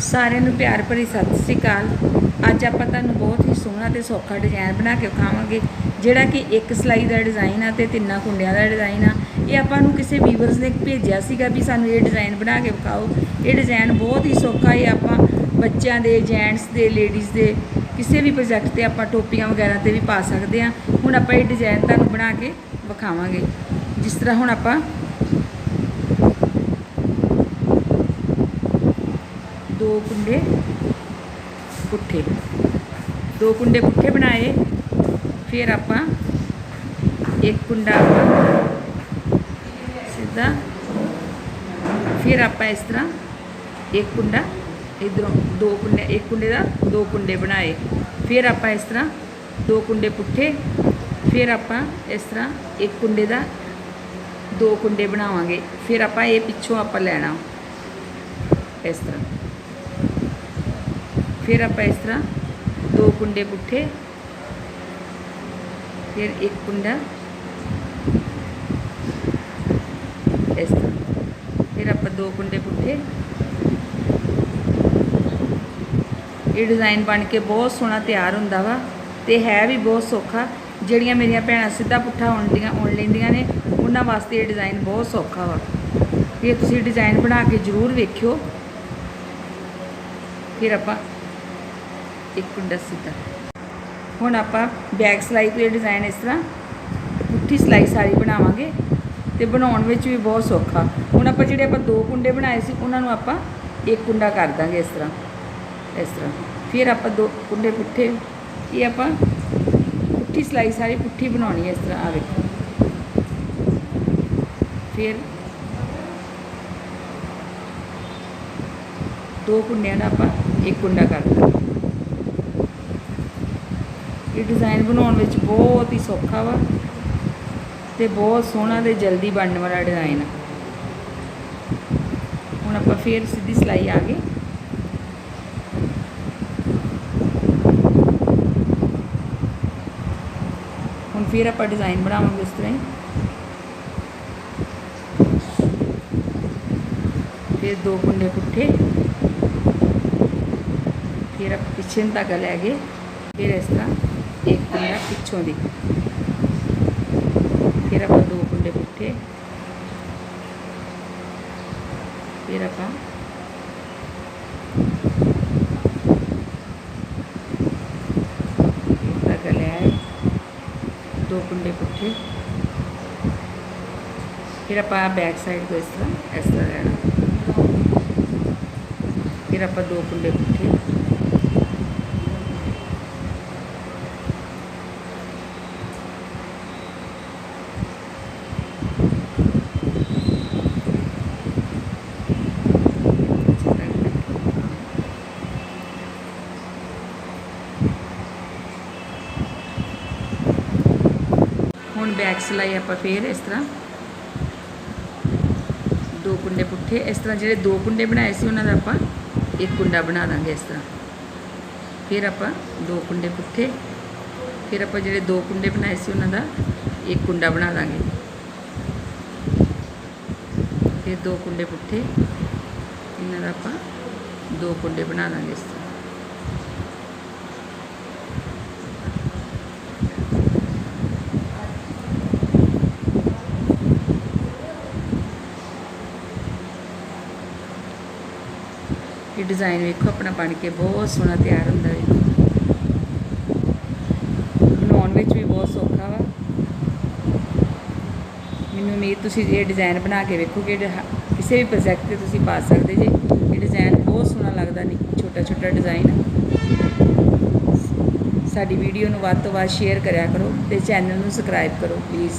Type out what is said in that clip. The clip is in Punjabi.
ਸਾਰਿਆਂ ਨੂੰ ਪਿਆਰ ਭਰੀ ਸਤਿ ਸ੍ਰੀ ਅਕਾਲ। ਅੱਜ ਆਪਾਂ ਤੁਹਾਨੂੰ ਬਹੁਤ ਹੀ ਸੋਹਣਾ ਤੇ ਸੌਖਾ ਡਿਜ਼ਾਈਨ ਬਣਾ ਕੇ ਵਿਖਾਵਾਂਗੇ, ਜਿਹੜਾ ਕਿ ਇੱਕ ਸਲਾਈ ਦਾ ਡਿਜ਼ਾਈਨ ਆ ਤੇ ਤਿੰਨਾਂ ਕੁੰਡਿਆਂ ਦਾ ਡਿਜ਼ਾਈਨ ਆ। ਇਹ ਆਪਾਂ ਨੂੰ ਕਿਸੇ ਵੀਵਰਸ ਨੇ ਭੇਜਿਆ ਸੀਗਾ ਵੀ ਸਾਨੂੰ ਇਹ ਡਿਜ਼ਾਈਨ ਬਣਾ ਕੇ ਵਿਖਾਓ। ਇਹ ਡਿਜ਼ਾਈਨ ਬਹੁਤ ਹੀ ਸੌਖਾ ਹੈ ਆਪਾਂ ਬੱਚਿਆਂ ਦੇ ਜੈਂਟਸ ਦੇ ਲੇਡੀਜ਼ ਦੇ, ਕਿਸੇ ਵੀ ਪ੍ਰੋਜੈਕਟ ਤੇ ਆਪਾਂ ਟੋਪੀਆਂ ਵਗੈਰਾ ਤੇ ਵੀ ਪਾ ਸਕਦੇ ਆ। ਹੁਣ ਆਪਾਂ ਇਹ ਡਿਜ਼ਾਈਨ ਤੁਹਾਨੂੰ ਬਣਾ ਕੇ ਵਿਖਾਵਾਂਗੇ। ਜਿਸ ਤਰ੍ਹਾਂ ਹੁਣ ਆਪਾਂ ਦੋ ਕੁੰਡੇ ਪੁੱਠੇ। ਦੋ ਕੁੰਡੇ ਪੁੱਠੇ ਬਣਾਏ, ਫਿਰ ਆਪਾਂ ਇੱਕ ਕੁੰਡਾ ਸਿੱਧਾ, ਫਿਰ ਆਪਾਂ ਇਸ ਤਰ੍ਹਾਂ ਇੱਕ ਕੁੰਡਾ ਇਧਰੋਂ ਦੋ ਕੁੰਡੇ, ਇੱਕ ਕੁੰਡੇ ਦਾ ਦੋ ਕੁੰਡੇ ਬਣਾਏ। ਫਿਰ ਆਪਾਂ ਇਸ ਤਰ੍ਹਾਂ ਦੋ ਕੁੰਡੇ ਪੁੱਠੇ, ਫਿਰ ਆਪਾਂ ਇਸ ਤਰ੍ਹਾਂ ਇੱਕ ਕੁੰਡੇ ਦਾ ਦੋ ਕੁੰਡੇ ਬਣਾਵਾਂਗੇ। ਫਿਰ ਆਪਾਂ ਇਹ ਪਿੱਛੋਂ ਆਪਾਂ ਲੈਣਾ ਇਸ ਤਰ੍ਹਾਂ। ਫਿਰ ਆਪਾਂ ਇਸ ਤਰ੍ਹਾਂ ਦੋ ਕੁੰਡੇ ਪੁੱਠੇ, ਫਿਰ ਇੱਕ ਕੁੰਡਾ ਇਸ ਤਰ੍ਹਾਂ। ਫਿਰ ਆਪਾਂ ਦੋ ਕੁੰਡੇ ਪੁੱਠੇ। ਇਹ ਡਿਜ਼ਾਈਨ ਬਣ ਕੇ ਬਹੁਤ ਸੋਹਣਾ ਤਿਆਰ ਹੁੰਦਾ ਵਾ ਤੇ ਹੈ ਵੀ ਬਹੁਤ ਸੌਖਾ। ਜਿਹੜੀਆਂ ਮੇਰੀਆਂ ਭੈਣਾਂ ਸਿੱਧਾ ਪੁੱਠਾ ਉਣਦੀਆਂ ਉਣ ਲੈਂਦੀਆਂ ਨੇ, ਉਹਨਾਂ ਵਾਸਤੇ ਇਹ ਡਿਜ਼ਾਈਨ ਬਹੁਤ ਸੌਖਾ ਵਾ। ਇਹ ਤੁਸੀਂ ਡਿਜ਼ਾਈਨ ਬਣਾ ਕੇ ਜ਼ਰੂਰ ਵੇਖਿਓ। ਫਿਰ ਆਪਾਂ ਇੱਕ ਕੁੰਡਾ ਸਿੱਧਾ। ਹੁਣ ਆਪਾਂ ਬੈਕ ਸਲਾਈ ਤੋਂ ਇਹ ਡਿਜ਼ਾਈਨ ਇਸ ਤਰ੍ਹਾਂ ਪੁੱਠੀ ਸਲਾਈ ਸਾਰੀ ਬਣਾਵਾਂਗੇ ਤੇ ਬਣਾਉਣ ਵਿੱਚ ਵੀ ਬਹੁਤ ਸੌਖਾ। ਹੁਣ ਆਪਾਂ ਜਿਹੜੇ ਆਪਾਂ ਦੋ ਕੁੰਡੇ ਬਣਾਏ ਸੀ, ਉਹਨਾਂ ਨੂੰ ਆਪਾਂ ਇੱਕ ਕੁੰਡਾ ਕਰ ਦਾਂਗੇ ਇਸ ਤਰ੍ਹਾਂ ਇਸ ਤਰ੍ਹਾਂ। ਫਿਰ ਆਪਾਂ ਦੋ ਕੁੰਡੇ ਪੁੱਠੇ, ਇਹ ਆਪਾਂ ਪੁੱਠੀ ਸਲਾਈ ਸਾਰੀ ਪੁੱਠੀ ਬਣਾਉਣੀ ਹੈ ਇਸ ਤਰ੍ਹਾਂ ਆ ਵੇਖੋ। ਫਿਰ ਦੋ ਕੁੰਡਿਆਂ ਦਾ ਆਪਾਂ ਇੱਕ ਕੁੰਡਾ ਕਰ ਦਾਂਗੇ। ਇਹ ਡਿਜ਼ਾਈਨ ਬਣਾਉਣ ਵਿੱਚ ਬਹੁਤ ਹੀ ਸੌਖਾ ਵਾ ਤੇ ਬਹੁਤ ਸੋਹਣਾ ਤੇ ਜਲਦੀ ਬਣਨ ਵਾਲਾ ਡਿਜ਼ਾਈਨ ਆ। ਹੁਣ ਆਪਾਂ ਫੇਰ ਸਿੱਧੀ ਸਲਾਈ ਆ ਗਈ। ਹੁਣ ਫੇਰ ਆਪਾਂ ਡਿਜ਼ਾਈਨ ਬਣਾਵਾਂਗੇ ਇਸ ਤਰ੍ਹਾਂ ਹੀ। ਫਿਰ ਦੋ ਕੁੰਡੇ ਪੁੱਠੇ। ਫਿਰ ਆਪਾਂ ਪਿੱਛੇ ਨੂੰ ਧਾਗਾ ਲੈ ਗਏ। ਫਿਰ ਇਸ ਤਰ੍ਹਾਂ। ਇੱਕ ਕੁੰਡਾ ਪਿੱਛੋਂ ਦੀ ਫਿਰ ਆਪਾਂ ਦੋ ਕੁੰਡੇ ਪੁੱਠੇ ਫਿਰ ਆਪਾਂ ਇੱਕ ਧਾਗਾ ਲੈ ਆਏ ਦੋ ਕੁੰਡੇ ਪੁੱਠੇ ਫਿਰ ਆਪਾਂ ਬੈਕ ਸਾਈਡ ਤੋਂ ਇਸ ਤਰ੍ਹਾਂ ਇਸ ਤਰ੍ਹਾਂ ਲੈਣਾ ਹੁਣ ਬੈਕ ਸਿਲਾਈ ਆਪਾਂ ਫੇਰ ਇਸ ਤਰ੍ਹਾਂ। ਦੋ ਕੁੰਡੇ ਪੁੱਠੇ, ਇਸ ਤਰ੍ਹਾਂ ਜਿਹੜੇ ਦੋ ਕੁੰਡੇ ਬਣਾਏ ਸੀ ਉਹਨਾਂ ਦਾ ਆਪਾਂ ਇੱਕ ਕੁੰਡਾ ਬਣਾ ਦਾਂਗੇ ਇਸ ਤਰ੍ਹਾਂ। ਫਿਰ ਆਪਾਂ ਦੋ ਕੁੰਡੇ ਪੁੱਠੇ, ਫਿਰ ਆਪਾਂ ਜਿਹੜੇ ਦੋ ਕੁੰਡੇ ਬਣਾਏ ਸੀ ਉਹਨਾਂ ਦਾ ਇੱਕ ਕੁੰਡਾ ਬਣਾ ਦਾਂਗੇ। ਫਿਰ ਦੋ ਕੁੰਡੇ ਪੁੱਠੇ, ਇਹਨਾਂ ਦਾ ਆਪਾਂ ਦੋ ਕੁੰਡੇ ਬਣਾ ਦਾਂਗੇ ਇਸ ਤਰ੍ਹਾਂ। ਇਹ ਡਿਜ਼ਾਈਨ ਵੇਖੋ, ਆਪਣਾ ਬਣ ਕੇ ਬਹੁਤ ਸੋਹਣਾ ਤਿਆਰ ਹੁੰਦਾ ਹੈ ਬਣਾਉਣ ਵਿੱਚ ਵੀ ਬਹੁਤ ਸੌਖਾ ਵਾ। ਮੈਨੂੰ ਉਮੀਦ ਤੁਸੀਂ ਇਹ ਡਿਜ਼ਾਈਨ ਬਣਾ ਕੇ ਵੇਖੋਗੇ ਡ- ਕਿਸੇ ਵੀ ਪ੍ਰੋਜੈਕਟ ਤੇ ਤੁਸੀਂ ਪਾ ਸਕਦੇ ਜੇ। ਇਹ ਡਿਜ਼ਾਈਨ ਬਹੁਤ ਸੋਹਣਾ ਲੱਗਦਾ ਨਹੀਂ ਛੋਟਾ ਛੋਟਾ ਡਿਜ਼ਾਈਨ। ਸਾਡੀ ਵੀਡੀਓ ਨੂੰ ਵੱਧ ਤੋਂ ਵੱਧ ਸ਼ੇਅਰ ਕਰਿਆ ਕਰੋ ਤੇ ਚੈਨਲ ਨੂੰ ਸਬਸਕ੍ਰਾਈਬ ਕਰੋ ਪਲੀਜ਼